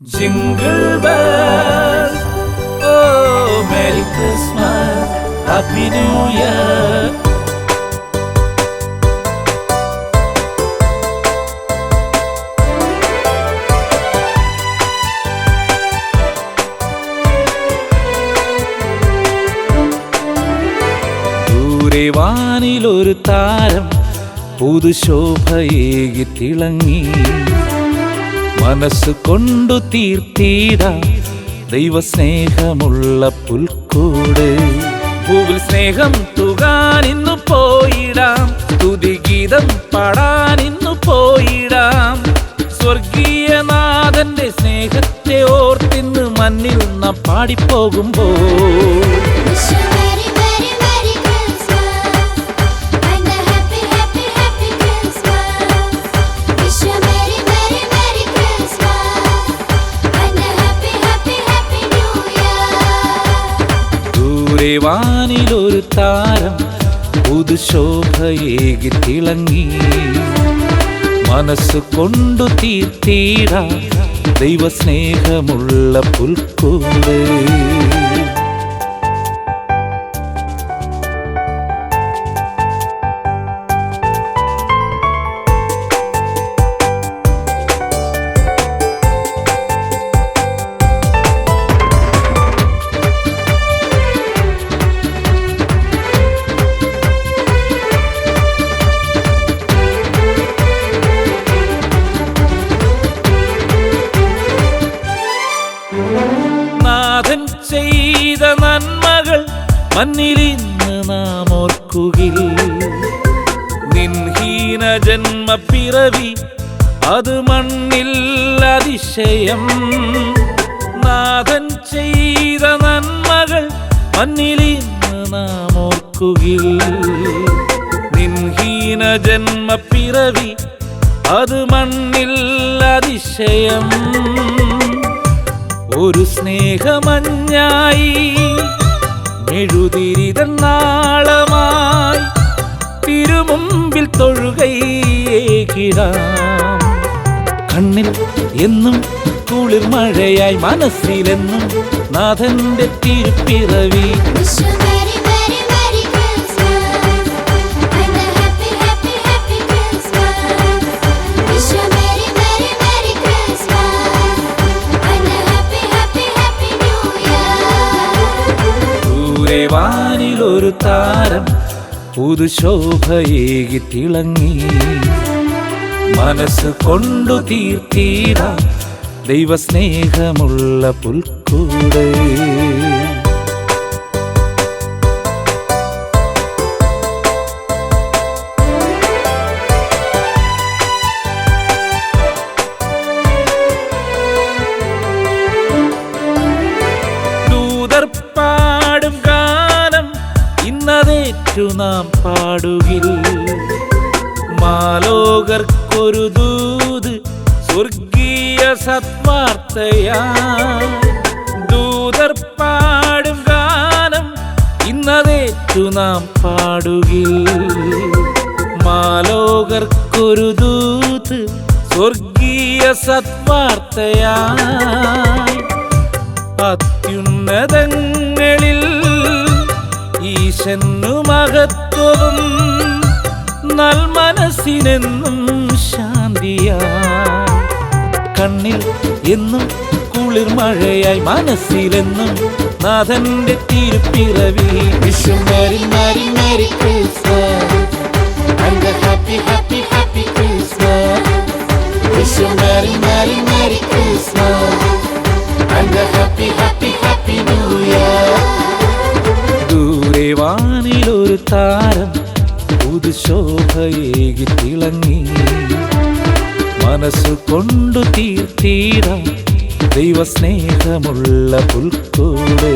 Jingle bells, oh Merry Christmas, Happy New Year. വാനിലൊരു താരം പുതുശോഭയേകി തിളങ്ങി മനസ്സ് കൊണ്ടു തീർത്തീട ദൈവസ്നേഹമുള്ള പുൽക്കൂട്. പൂവിൽ സ്നേഹം തുകാൻ ഇന്നു പോയിടാം. തുതിഗീതം പാടാൻ ഇന്നു പോയിടാം. സ്വർഗീയനാഥന്റെ സ്നേഹത്തെ ഓർത്തിന്ന് മണ്ണിൽ നാം പാടിപ്പോകുമ്പോൾ. ദൂരെ വാനിലൊരു താരം പുതുശോഭയേകി തിളങ്ങി. മനസ്സു കൊണ്ടു തീർത്തീരാ ദൈവസ്നേഹമുള്ള പുൽക്കൂട്. മണ്ണിലിന്ന് നാം ഓർക്കുകിൽ. നിൻഹീന പിറവി അത് മണ്ണിൽ അതിശയം. നാഥൻ ചെയ്ത നന്മകൾ മണ്ണിലിന്ന് നാം ഓർക്കുകിൽ. നിൻഹീന പിറവി അത് മണ്ണിൽ അതിശയം. ഒരു സ്നേഹമഞ്ഞായി മെഴുതിരിതൻ നാളമായി തിരുമുമ്പിൽ തൊഴുകയേകിടാം കണ്ണിൽ എന്നും കുളിർ മഴയായി മനസ്സിലെന്നും നാഥന്റെ തിരുപ്പിറവി വാനിലൊരു താരം പുതുശോഭയേകി തിളങ്ങി. മനസ്സ് കൊണ്ടു തീർത്തീട ദൈവസ്നേഹമുള്ള പുൽക്കൂട്. ഇന്നതേറ്റു നാം പാടുകിൽ. മാലോകർക്കൊരു ദൂത് സ്വർഗീയ സത്വാർത്തയാ. ദൂതർ പാടും ഗാനം ഇന്നതേറ്റു നാം പാടുകിൽ. മാലോകർക്കൊരു ദൂത് സ്വർഗീയ സത്വാർത്തയായി അത്യുന്നതങ്ങളിൽ ഈശന്നു മഹത്വവും നൽമനസ്സിനെന്നും ശാന്തിയാ. കണ്ണിൽ എന്നും കുളിർ മഴയായി മനസ്സിലെന്നും നാഥന്റെ തിരുപ്പിറവി വിഷു മാരി മാരി ക്രിസ്മസ് വാനിലൊരു താരം പുതുശോഭയേകി തിളങ്ങി. മനസ്സു കൊണ്ടു തീർത്തീട ദൈവസ്നേഹമുള്ള പുൽക്കൂട്.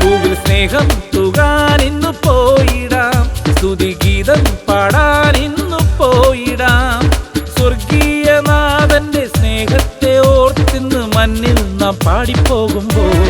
പൂവിൽ സ്നേഹം തുകാൻ ഇന്നു പോയിടാം. സ്തുതിഗീതം പാടാൻ ഇന്നു പോയിടാം. സ്വർഗീയനാഥന്റെ സ്നേഹത്തെ ഓർത്തിന്ന് മണ്ണിൽ നാം പാടിപ്പോകുമ്പോൾ.